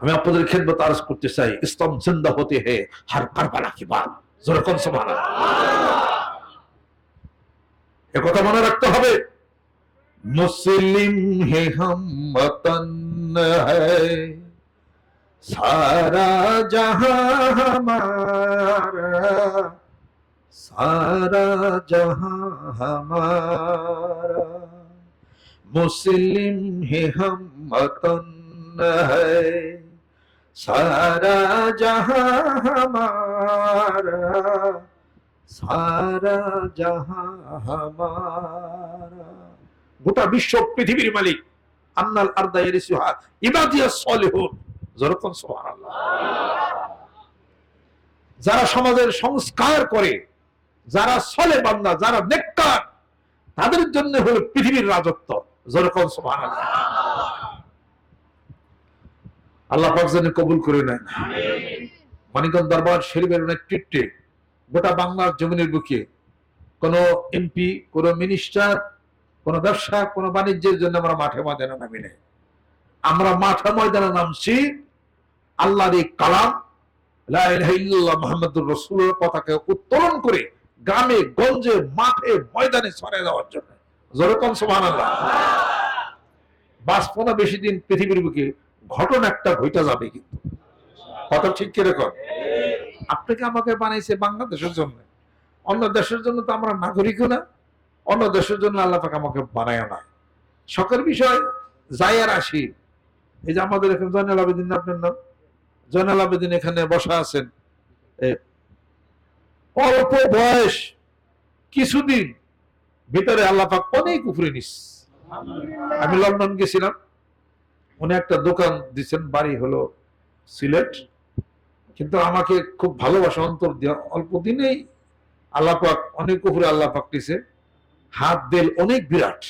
আমি আপনাদের খেদমত আরজ করতে চাই ইসলাম জিন্দা হতে হে হার কারবালা কি বাদ যেরকম সমানা কথা মনে রাখতে হবে মুসলিম হে হম वतन है सारा जहां हमारा सारा जहां हमारा मुस्लिम है हम वतन है সারা জাহামারা সারা জাহামারা। গোটা বিশ্ব পৃথিবীর মালিক আন্নাল আর্দা ইয়ারিসুহা, ইবাদিয়া সলিহুন। যেরকম সুবহানাল্লাহ। যারা সমাজের সংস্কার করে, যারা সলে বান্দা, যারা নেককার, তাদের জন্য হলো পৃথিবীর রাজত্ব। যেরকম সুবহানাল্লাহ। আল্লাহ পাক যেন কবুল করে নেন মানিকগঞ্জ দরবার শরীফের নেতৃত্বে গোটা বাংলার জমিনের বুকে। কোন এমপি কোন মিনিস্টার কোন ব্যবসা কোন বাণিজ্যের জন্য আমরা মাঠে ময়দানে নামি নাই। আমরা মাঠে ময়দানে নামছি আল্লাহর এই কালাম মোহাম্মদুর রসুলের পতাকা উত্তোলন করে গ্রামে গঞ্জে মাঠে ময়দানে ছড়ে দেওয়ার জন্য। যেরকম সমান আল্লাহ। বাঁচবো না বেশি দিন পৃথিবীর বুকে ঘটনা একটা ঘইটা যাবে কিন্তু। কথা ঠিক কীরকম? আপনাকে আমাকে বানাইছে বাংলাদেশের জন্য। অন্য দেশের জন্য তো আমরা নাগরিকও না। অন্য দেশের জন্য আল্লাহ পাক আমাকে বানায় না। শখের বিষয়, যাই আর আসি। এই যে আমাদের এখানে জয়নাল আবেদিন, আপনার নাম? জয়নাল আবেদিন এখানে বসা আছেন। অল্প বয়স, কিছুদিন ভিতরে আল্লাহ পাক অনেক উপরে নিস। আমি লন্ডন গেছিলাম। উনি একটা দোকান দিচ্ছেন বাড়ি হলো সিলেট। কিন্তু আমাকে খুব ভালোবাসা, অন্তর দিয়ে অল্প দিনেই আল্লাপাক, অনেক উপরে আল্লাপাক দিছে। হাত দেল অনেক বিরাট।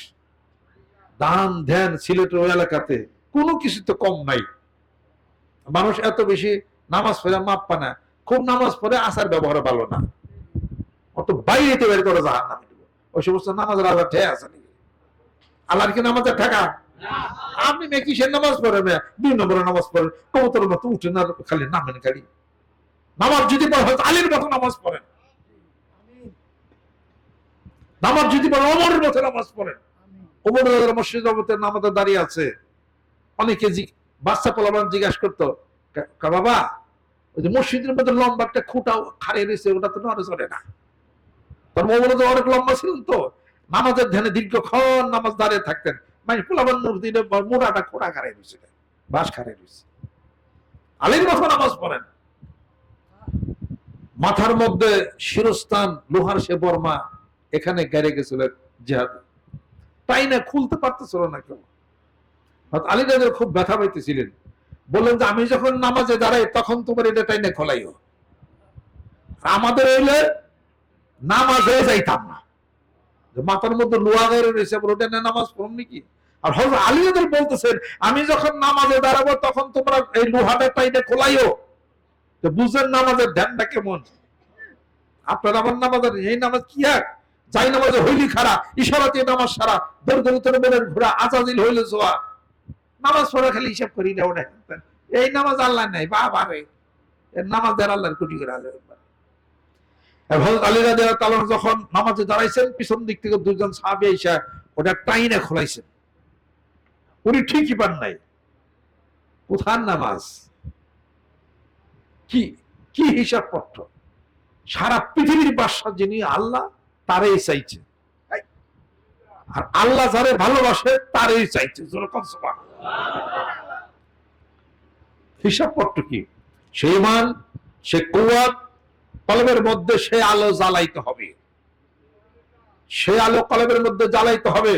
দান ধ্যান সিলেটের ওই এলাকাতে কোনো কিছু তো কম নাই। মানুষ এত বেশি নামাজ পড়ে, মাপ পানা খুব নামাজ পড়ে, আসার ব্যবহার ভালো না। অত বাইরেতে বের করে জাহান নামে ওই সমস্ত নামাজের আল্লাহ ঠে আছে নাকি আল্লাহর কি নামাজের ঠেকা? আপনি মেয়ে কিসের নামাজ পড়েন? দুই নম্বরে নামাজ পড়েন কবুতর মতো উঠেন আর খালি নামেন খালি। নামাজ যদি পড়েন হয়তো আলীর মতো নামাজ পড়েন। নামাজ যদি পড়েন অমরের মতো নামাজ পড়েন। মসজিদ নামাজে দাঁড়িয়ে আছে। অনেকে বাচ্চা পোলাবান জিজ্ঞাসা করতো, "কা- কা- বাবা, ওই যে মসজিদের মধ্যে লম্বা একটা খুঁটা খাড়িয়ে রয়েছে, ওটা তো নড়ে চড়ে না। তার মোবাইল অনেক লম্বা ছিলেন তো। নামাজের ধ্যানে দীর্ঘক্ষণ নামাজ দাঁড়িয়ে থাকতেন। মানে পোলাবান মসজিদে মোড়াটা খোঁড়া খাড়িয়ে রয়েছে বাস খাড়িয়ে রয়েছে। আলীর মতো নামাজ পড়েন। মাথার মধ্যে শিরস্থান, লোহার সে বর্মা, এখানে গেড়ে গেছিল জেহাদ। তাই না খুলতে পারতেছিল না কেউ। আলী রাজার খুব ব্যথা পাইতেছিলেন। বললেন যে, আমি যখন নামাজে দাঁড়াই, তখন তোমার এটা টাইনে খোলাইও। আমাদের হইলে নামাজে যাইতাম না। মাথার মধ্যে লোহা রয়েছে ওটা নামাজ পড়ুন নাকি? আর হজরত আলী রাজার বলতেছেন, আমি যখন নামাজে দাঁড়াবো, তখন তোমরা এই লোহাটা টাইনে খোলাইও। তো বুঝেন নামাজের ধ্যানটা কেমন? আপনার আমার নামাজের, এই নামাজ কি এক যাই নামাজে হইলি খারা ইশারাতে নামাজ সারা দৌড় বেলের ঘোরা আজাদিল হইলে জোয়া নামাজ পড়া খালি হিসাব করি না, ওটা। এই নামাজ আল্লাহ নাই বাবা রে নামাজ দেয় আল্লাহর কোটি করে আলীরা দেওয়া তালন যখন নামাজে দাঁড়াইছেন, পিছন দিক থেকে দুজন সাহাবি ওটা টাইনে খোলাইছেন। উনি ঠিকই পান নাই। কোথার নামাজ? কি কি হিসাব পত্র সারা পৃথিবীর বাদশা যিনি, আল্লাহ তারই চাইছে। আর আল্লাহ যারে ভালোবাসে, তারই চাইছে। হিসাব পত্র কি? সেই মান সে কুয়াত কলমের মধ্যে সে আলো জ্বালাইতে হবে। সে আলো কলমের মধ্যে জ্বালাইতে হবে।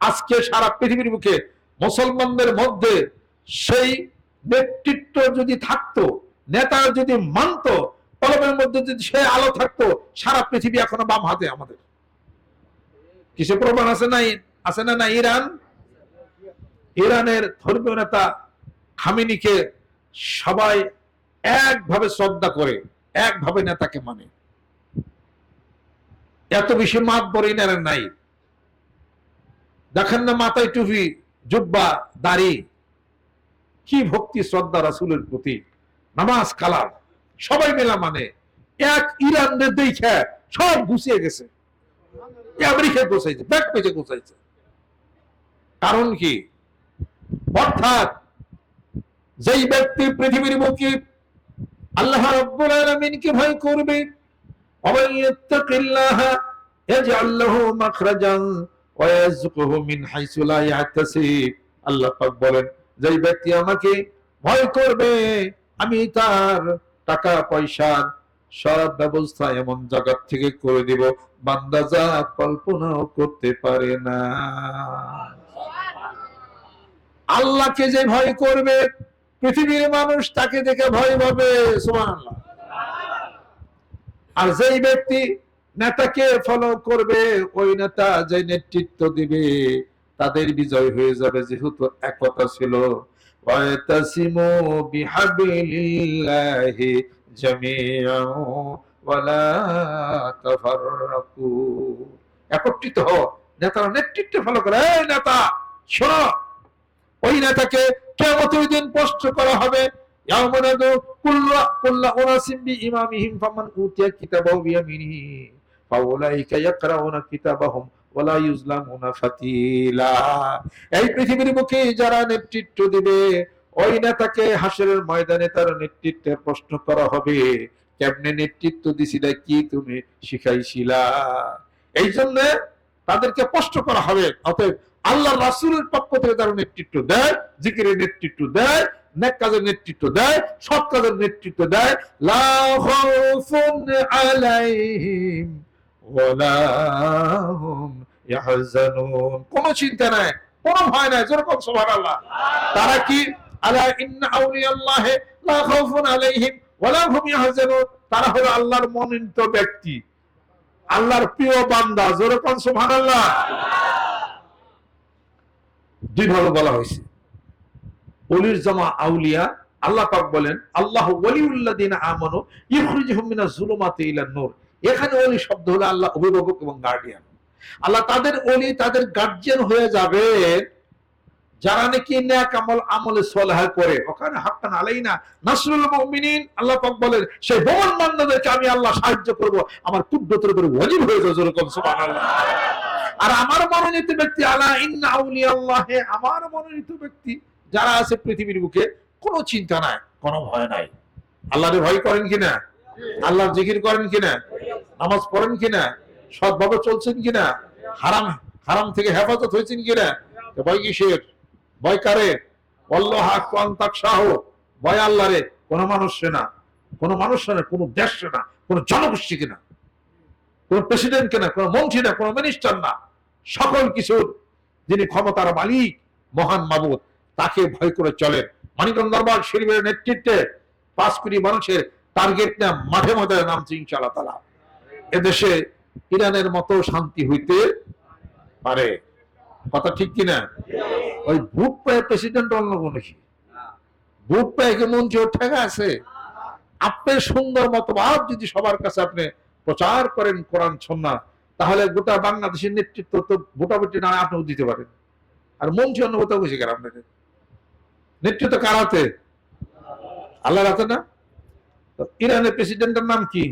আজকে সারা পৃথিবীর মুখে মুসলমানদের মধ্যে সেই নেতৃত্ব যদি থাকতো, নেতা যদি মানতো, কলমের মধ্যে যদি সে আলো থাকতো, সারা পৃথিবী এখনও বাম হাতে আমাদের। কিসে প্রমাণ আছে না আছে না না ইরান? ইরানের ধর্মীয় নেতা খামিনিকে সবাই একভাবে শ্রদ্ধা করে একভাবে নেতাকে মানে। এত বেশি মাত বড় ইনারের নাই। দেখেন না মাথায় টুপি, জুব্বা, দাড়ি। কি ভক্তি, শ্রদ্ধা রাসুলের প্রতি। নামাজ, কালাম, সবাই মেলা মানে। এক ইরানের দেখে সব গুছিয়ে গেছে। আমেরিকায় গোছাইছে ব্যাগ পেজে গোছাইছে। কারণ কি? অর্থাৎ যেই ব্যক্তি পৃথিবীর বুকে আল্লাহ রব্বুল আলমিনকে ভয় করবে। অবাই ইত্তাকিল্লাহ ইয়াজআল্লাহু মাখরাজান ওয়া ইয়াজকুহু মিন হাইসু লা ইয়াতাসি আল্লাহ পাক বলেন যেই ব্যক্তি আমাকে ভয় করবে আমি তার টাকা পয়সার সব ব্যবস্থা এমন জায়গা থেকে করে দিব বান্দা যা কল্পনাও করতে পারে না। আল্লাহকে যে ভয় করবে পৃথিবীর মানুষ তাকে দেখে ভয় পাবে আর যেই ব্যক্তি নেতাকে ফলো করবে, ওই নেতা যে নেতৃত্ব দিবে, তাদের বিজয় হয়ে যাবে, যেহেতু একতা ছিল। একত্রিত হও, নেতারা নেতৃত্ব ফলো করে নেতা, শোনো, ওই নেতাকে কেমতের দিন করা হবে পৃথিবীর যারা নেতৃত্ব দিবে ময়দানে তার প্রশ্ন করা হবে, কেমনে নেতৃত্ব দিছিলা, কি তুমি শিখাইছিলা? এই জন্য তাদেরকে প্রশ্ন করা হবে, অতএব আল্লাহ রাসূলের পক্ষ থেকে তারা নেতৃত্ব দেয়, জিকিরের নেতৃত্ব দেয়, নেক কাজের নেতৃত্ব দেয়, সৎ কাজের নেতৃত্ব দেয়। আলাইহিম কোন চিন্তা নাই, কোন ভয় নাই, যেরকম সুবহানাল্লাহ। তারা কি? আলা ইন্না আউলিয়াল্লাহ লা খাউফুন আলাইহিম ওয়ালা ইয়াহজানুন। তারা হলো আল্লাহর মনোনীত ব্যক্তি, আল্লাহর প্রিয় বান্দা, যেরকম সুবহানাল্লাহ। দুই ভাবে বলা হয়েছে। অলির জামা আউলিয়া, আল্লাহ পাক বলেন, আল্লাহ আমানু জুলুমাতি নূর। এখানে ওলি শব্দ হলো আল্লাহ অভিভাবক এবং গার্ডিয়ান আল্লাহ তাদের ওলি, তাদের গার্জিয়ান হয়ে যাবে যারা নাকি নেক আমল, আমলে সলেহ করে। ওখানে হাক্কান আলাইনা নাসরুল মুমিনিন, আল্লাহ পাক বলেন সেই মোমন বান্দাদেরকে আমি আল্লাহ সাহায্য করব। আমার কুদ্রতের উপরে ওয়াজিব হয়ে যাবে সুবহানাল্লাহ। আর আমার মনোনীত ব্যক্তি আলা ইন্না আউলিয়াল্লাহে, আমার মনোনীত ব্যক্তি যারা আছে পৃথিবীর বুকে, কোনো চিন্তা নাই, কোনো ভয় নাই। আল্লাহরে ভয় করেন কিনা? আল্লাহর জিকির করেন কিনা? নামাজ পড়েন কিনা? সৎভাবে চলছেন কিনা? হারাম হারাম থেকে হেফাজত হয়েছেন কিনা? ভয় কিসের? ভয় কারে? ভয় আল্লাহরে, কোনো মানুষ না। কোনো মানুষ না, কোনো দেশ না, কোনো জনগোষ্ঠী কিনা কোনো প্রেসিডেন্ট কিনা কোনো মন্ত্রী না, কোনো মিনিস্টার না। সকল কিছুর যিনি ক্ষমতার মালিক, মহান মাবুদ, তাকে ভয় করে চলেন। মানিকগঞ্জ দরবার শরীফের নেতৃত্বে পাঁচ কোটি মানুষের টার্গেট না মাঠে মাঠে নামছে ইনশাআল্লাহ তালা এদেশে ইরানের মতো শান্তি হইতে পারে। কথা ঠিক কিনা? ওই ভোট পায় প্রেসিডেন্ট অন্য কোন পায় ওর ঠেকা আছে? আপনার সুন্দর মতবাদ যদি সবার কাছে আপনি প্রচার করেন কোরআন সন্না তাহলে গোটা বাংলাদেশের নেতৃত্ব তো ভোটাভুটি না আপনিও দিতে পারেন। আর মন্ত্রী অন্য কোথাও গেছে কেন আপনাকে নেতৃত্ব কার হাতে? আল্লাহর হাতে না? ইরানের প্রেসিডেন্টের নাম কি?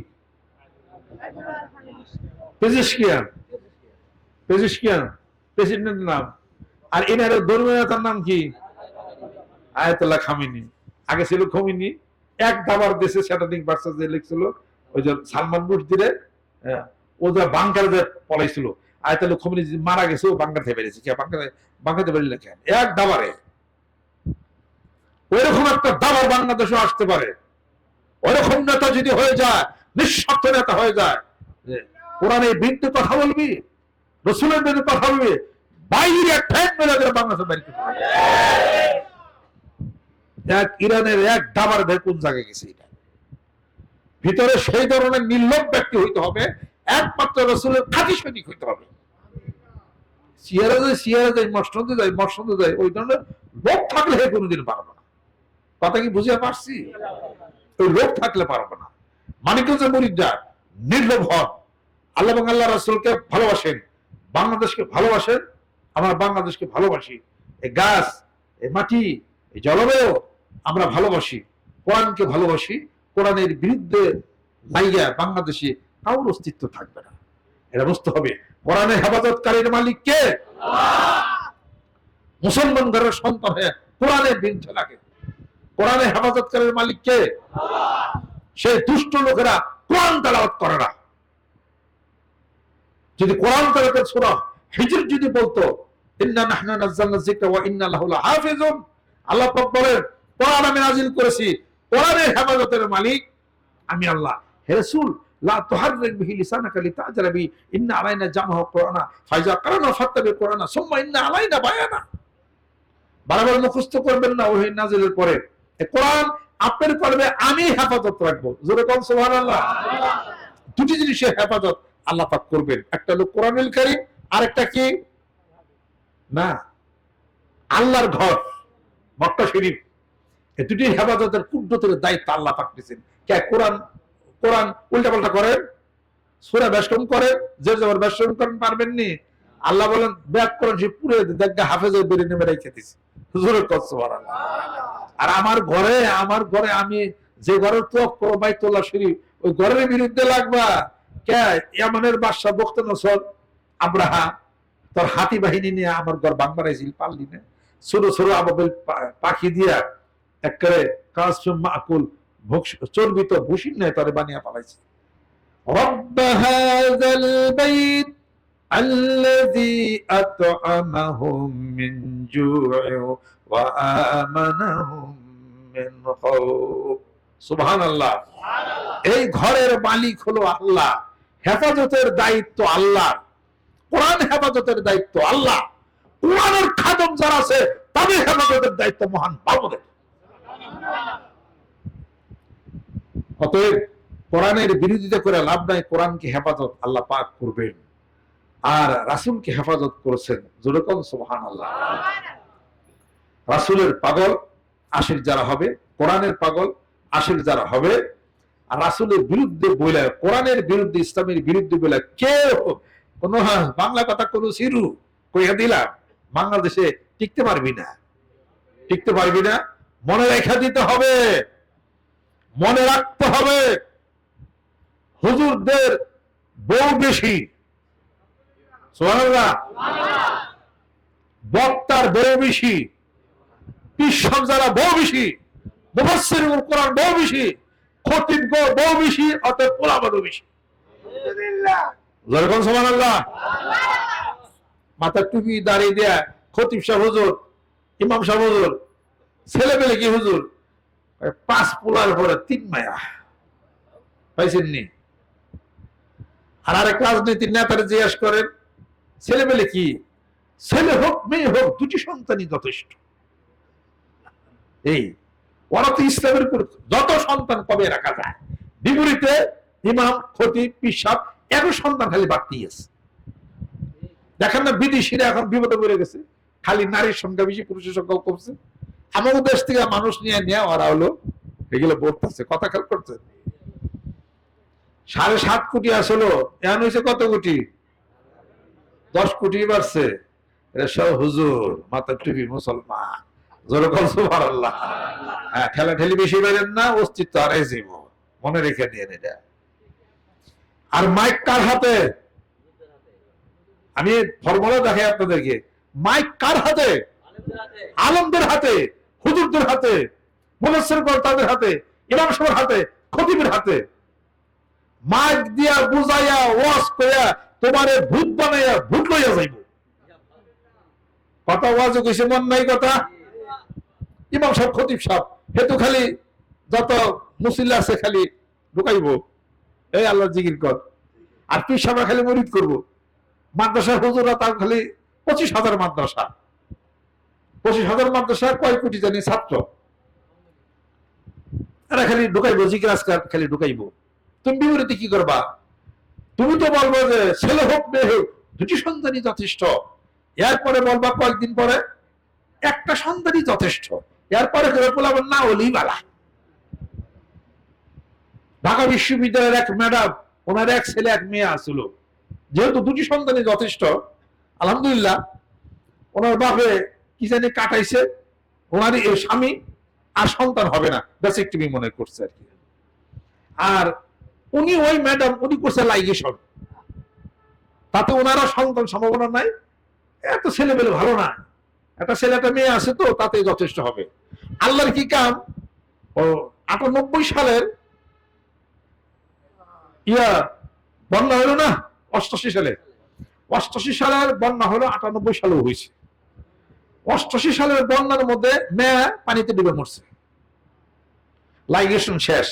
পেজিশকিয়ান। পেজিশকিয়ান, প্রেসিডেন্টের নাম। আর ইরানের ধর্মীয় নেতার নাম কি? Ayatollah Khamenei. আগে ছিল খমিনি। এক দাবার দেশে স্যাটানিক ভার্সাস যে লিখছিল, ওই যে সালমান রুশদিরে ও মারা গেছে, ও বেরিয়েছে। কে বাংকাতে বেরিয়ে কেন এক দাবারে। ওইরকম একটা দাবার বাংলাদেশে আসতে পারে। ওইরকম নেতা যদি হয়ে যায় নিঃস্বার্থ নেতা হয়ে যায় বিরুদ্ধে কথা বলবি, রসুলের কথা বলবি, বাইরে ঠ্যাং মেলে দেবে বাংলাদেশে বাইরে এক ইরানের এক দাবার কোন জায়গায় গেছে ভিতরে সেই ধরনের নির্লোভ ব্যক্তি হইতে হবে একমাত্র রসুলের খাঁটি সৈনিক হইতে হবে। সিয়ারা সিয়ারা ওই ধরনের লোক থাকলে হে কোনোদিন না। কথা কি বুঝে পারছি? ওই লোক থাকলে না। নির্লোভ হন। আল্লাহ এবং আল্লাহ ভালোবাসেন। বাংলাদেশকে ভালোবাসেন। আমরা বাংলাদেশকে ভালোবাসি। এই গাছ, এই মাটি, এই জলবায়ু আমরা ভালোবাসি। কোরআনকে ভালোবাসি। কোরআনের বিরুদ্ধে লাইগা বাংলাদেশে কারোর অস্তিত্ব থাকবে না। এটা বুঝতে হবে। কোরআনের হেফাজতকারীর মালিক কে? মুসলমান ঘরের সন্তান হয়ে কোরআনের বিরুদ্ধে লাগে। কোরআনের হেফাজতকারীর মালিক কে? সে দুষ্ট লোকেরা কোরআন তালাওয়াত করে না। যদি কোরআন তালাতের সুরা হিজর যদি বলতো, ইন্না নাহনু নাযালনা যিকরা ওয়া ইন্না লাহু লাহাফিজুন আল্লাহ পাক বলেন, কোরআন আমি নাজিল করেছি। কোরআনের হেফাজতের মালিক আমি আল্লাহ। হে রাসূল লা তুহাররিক বিহি লিসানাকা ইন্না আলাইনা জামহু কুরআনা, ফাইজা কারানা ফাত্তাবি কুরআনা, সুম্মা ইন্না আলাইনা বায়ানা। বারবার মুখস্থ করবেন না নাজিলের পরে। কোরআন আপনার আমি হেফাজত রাখব। জোরে কম সুবহানাল্লাহ। দুটি জিনিসের হেফাজত আল্লাহ পাক করবেন। একটা হলো কোরআনুল কারীম, আরেকটা কি? না। আল্লাহর ঘর, মক্কা শরীফ। এই দুটি হেফাজতের কুদ্রতের দায়িত্ব আল্লাহ পাক নিয়েছেন কে? কোরআন কোরআন উল্টা পাল্টা করেন সুরা বেষ্টন করেন যে যাবার বেষ্টন করেন পারবেন নি আল্লাহ বলেন, ব্যাক করেন, সে পুরে দেখা হাফেজের বেড়ে নেমে রেখে দিছে। হুজুরের কষ্ট আর আমার ঘরে আমার ঘরে আমি যে ঘরের তো বাইতুল্লাহ শরীফ, ওই ঘরের বিরুদ্ধে লাগবা। কে? এমনের বাদশা বক্ত নসল আব্রাহা তোর হাতি বাহিনী নিয়ে আমার ঘর বাংবারাইছিল পারলি না। ছোট ছোট আবাবিল পাখি দিয়া একবারে কাজসুম মাকুল ভুক্স- চর্বিত ভূষিন নেয় তারে বানিয়ে পালাইছে رب هذا البيت الذي أطعمهم من جوع وآمنهم من خوف সুবহান আল্লাহ এই ঘরের মালিক হলো আল্লাহ হেফাজতের দায়িত্ব আল্লাহ কোরআন হেফাজতের দায়িত্ব আল্লাহ কোরআনের খাদম যারা আছে তাদের হেফাজতের দায়িত্ব মহান বাবুদের অতএব কোরআনের বিরোধিতা করে লাভ নাই, কোরআনকে হেফাজত আল্লাহ পাক করবেন। আর রাসূলকে হেফাজত করেছেন যেরকম সুবহান আল্লাহ রাসূলের পাগল আশিক যারা হবে, কোরআনের পাগল আশিক যারা হবে, আর রাসূলের বিরুদ্ধে বলে কোরআনের বিরুদ্ধে, ইসলামের বিরুদ্ধে বলে কেউ কোন বাংলা কথা কোন সিরু কইয়া দিলাম বাংলাদেশে টিকতে পারবি না। টিকতে পারবি না, মনে রেখা দিতে হবে। মনে রাখতে হবে, হুজুরদের বউ বেশি। বক্তার বউ বেশি, পিসব যারা বউ বেশি মুফাসসির কোরআন বউ বেশি খতিব গো বউ বেশি, অতএব পোলাবাদও বেশি। মাথার টুপি দাঁড়িয়ে দেয়া, খতিব সাহেব হুজুর, ইমাম সাহেব হুজুর ছেলে পেলে কি হুজুর? পাঁচ পোলার পরে তিন মায়া। পাইছেন নি? আর আরেক রাজনীতির নেতারা জিজ্ঞেস করেন ছেলে পেলে কি? ছেলে হোক, মেয়ে হোক, দুটি সন্তানই যথেষ্ট। এই, ওরা তো ইসলামের যত সন্তান কবে রাখা যায়? বিপরীতে ইমাম খতিব পিসাব এত সন্তান খালি বাড়তি আছে। দেখেন না, বিদেশিরা এখন বিপদে পড়ে গেছে। খালি নারীর সংখ্যা বেশি, পুরুষের সংখ্যা কমছে। আমাদের দেশ থেকে মানুষ নিয়ে নেওয়া ওরা হলো এগুলো বলতেছে কথা খেয়াল করছে। সাড়ে সাত কোটি আসলো এখন হয়েছে কত কোটি? দশ কোটি বাড়ছে। এটা সব হুজুর মাথা টুপি মুসলমান। যেরকম সুবার আল্লাহ হ্যাঁ ঠেলা ঠেলি বেশি বেড়েন না অস্তিত্ব আর জীব মনে রেখে নিয়ে এটা। আর মাইক কার হাতে? আমি ফর্মুলা দেখাই আপনাদেরকে। মাইক কার হাতে। আলমদের হাতে। হুজুরদের হাতে মুনাসের তাদের হাতে, ইমাম সাহেবের হাতে, খতিবের হাতে। মাইক দিয়া বুঝাইয়া, ওয়াজ কইয়া তোমারে ভূত বানাইয়া ভূত লইয়া যাইব। কথা ওয়াজ কইছে, মন নাই কথা? ইমাম সাহেব, খতিব সাহেব হেতু খালি যত মুসিল্লা আছে খালি ঢুকাইব। এই আল্লাহ জিকির কর। আর তুই সামনে খালি মরিদ করব। মাদ্রাসার হুজুরা তার খালি পঁচিশ হাজার মাদ্রাসা। পঁচিশ হাজার মাদ্রাসা কয় কোটি জানি ছাত্র? এরা খালি ঢুকাইবো, জিকির আজকার খালি ঢুকাইবো। তুমি বিপরীতে কি করবা? তুমি তো বলব যে ছেলে হোক, মেয়ে হোক, দুটি সন্তানই যথেষ্ট। এরপরে বলবা কয়েকদিন পরে, একটা সন্তানই যথেষ্ট। এরপরে করে বলবেন না হলেই বালা। ঢাকা বিশ্ববিদ্যালয়ের এক ম্যাডাম, ওনার এক ছেলে, এক মেয়ে আসলো। যেহেতু দুটি সন্তানই যথেষ্ট, আলহামদুলিল্লাহ, ওনার বাপে কি জানি কাটাইছে ওনার এই স্বামী আর সন্তান হবে না। ব্যাসেক্টমি মনে করছে আর কি। আর উনি ওই ম্যাডাম উনি করছে লাইগেশন তাতে ওনারা সন্তান সম্ভাবনা নাই। এত ছেলে পেলে ভালো না। একটা ছেলে, একটা মেয়ে আছে তো তাতে যথেষ্ট হবে। আল্লাহর কি কাম? ও আটানব্বই সালের ইয়া, বন্যা হলো না? অষ্টাশি সালে। অষ্টাশি সালের বন্যা হলো আটানব্বই সালেও হয়েছে। অষ্টাশি সালের বন্যার মধ্যে মেয়া পানিতে ডুবে মরছে। লাইগেশন শেষ।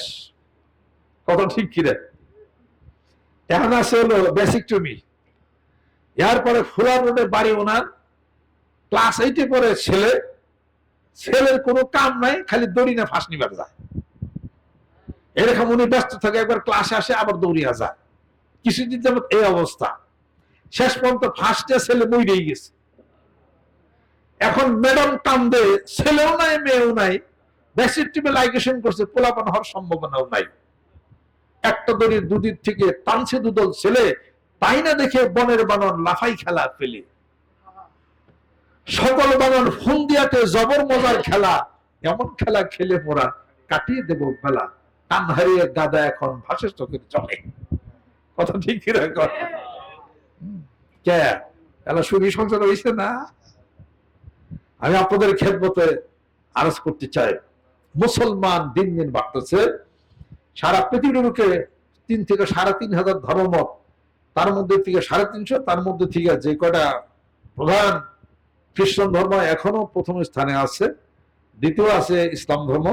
কত ঠিক কি রে এখন আছে হলো বেসিক টুমি এরপরে ফুলার রোডে বাড়ি ওনার। ক্লাস এইটে পরে ছেলে। ছেলের কোনো কাম নাই, খালি দড়ি না ফাঁস নিবার যায়। এরকম উনি ব্যস্ত থাকে, একবার ক্লাসে আসে, আবার দৌড়িয়া যায়। কিছুদিন যাবত এই অবস্থা। শেষ পর্যন্ত ফার্স্টে ছেলে মইরেই গেছে। এখন ম্যাডাম কান্দে, ছেলেও নাই, মেয়েও নাই করছে, পোলাপান হওয়ার সম্ভাবনাও নাই। একটা দড়ির দুদিক থেকে টানছে দুদল ছেলে তাই না দেখে বনের বানর লাফাই খেলা ফেলে। সকল বানর ফোন দিয়াতে জবর মজার খেলা, এমন খেলা খেলে মোরা কাটিয়ে দেব বেলা। কান হারিয়ে গাদা এখন ভাসের চোখের চলে। কথা ঠিক কি রাখ কে? এলা সংসার হয়েছে না? আমি আপনাদের খেদমতে আরজ করতে চাই। মুসলমান দিন দিন বাড়তেছে। সারা পৃথিবীর বুকে তিন থেকে সাড়ে তিন হাজার ধর্মমত, তার মধ্যে থেকে সাড়ে তিনশো, তার মধ্যে থেকে যে কটা প্রধান খ্রিস্টান ধর্ম এখনও প্রথম স্থানে আছে। দ্বিতীয় আছে ইসলাম ধর্ম।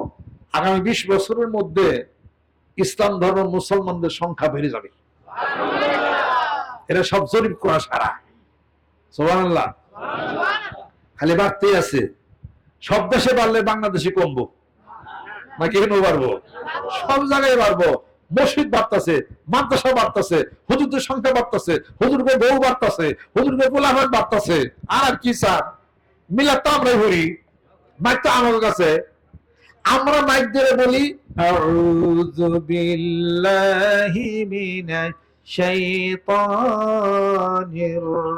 আগামী বিশ বছরের মধ্যে ইসলাম ধর্ম মুসলমানদের সংখ্যা বেড়ে যাবে। এরা সব জরিপ করা সারা। সোহানাল্লাহ খালি বাড়তেই আছে। সব দেশে বাড়লে বাংলাদেশে কমবো। নাকি কেন বাড়বো? সব জায়গায় বাড়বো। মসজিদ বাড়তেছে, মাদ্রাসা বাড়তেছে, হুজুরদের সংখ্যা বাড়তেছে হুজুরকে বউ বাড়তেছে হুজুরকে গোলামের বাড়তেছে। আর কি স্যার? মিলাদ তো আমরাই করি। মাইক তো আমার কাছে। আমরা মাইক দিয়ে বলি, আউযু বিল্লাহি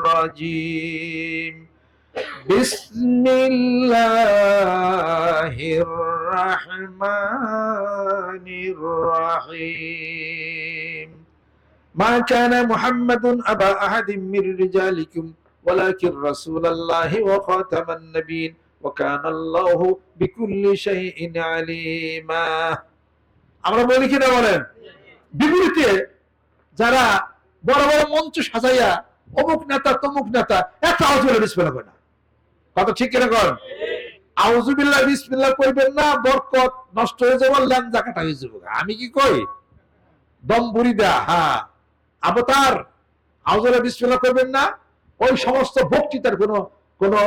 রাজিম। بسم الله الرحمن الرحيم ما كان محمد أبا أحد من رجالكم ولكن رسول الله وخاتم النبيين وكان الله بكل شيء عليما আমরা বলি কিনা বলেন বিপরীতে যারা বড় বড় মঞ্চ সাজাইয়া অমুক নেতা তমুক নেতা একটা আওয়াজ বিসমেলা করে না কথা ঠিক কিনা কর আউজুবিল্লাহ বিসমিল্লাহ কইবেন না বরকত নষ্ট হয়ে যাবে ল্যাংজা কাটা হয়ে যাবে। আমি কি কই? দম বুড়ি দা হ্যাঁ আবতার আউজুবিল্লাহ বিসমিল্লাহ করবেন না ওই সমস্ত বক্তৃতার কোনো কোনো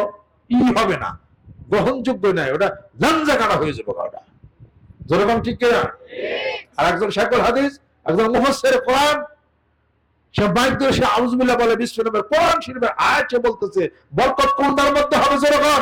ই হবে না। গ্রহণযোগ্য নয় ওটা ল্যাংজা কাটা হয়ে যাবে ওটা যেরকম ঠিক কিনা? আর একজন শাইকুল হাদিস একজন মুহসের কোরআন সে বাইক ধরে সে আউজবিল্লাহ বলে বিশ্বনবের কোরআন শরীফের আয়াত বলতেছে, বরকত কোনটার মধ্যে হবে যেরকম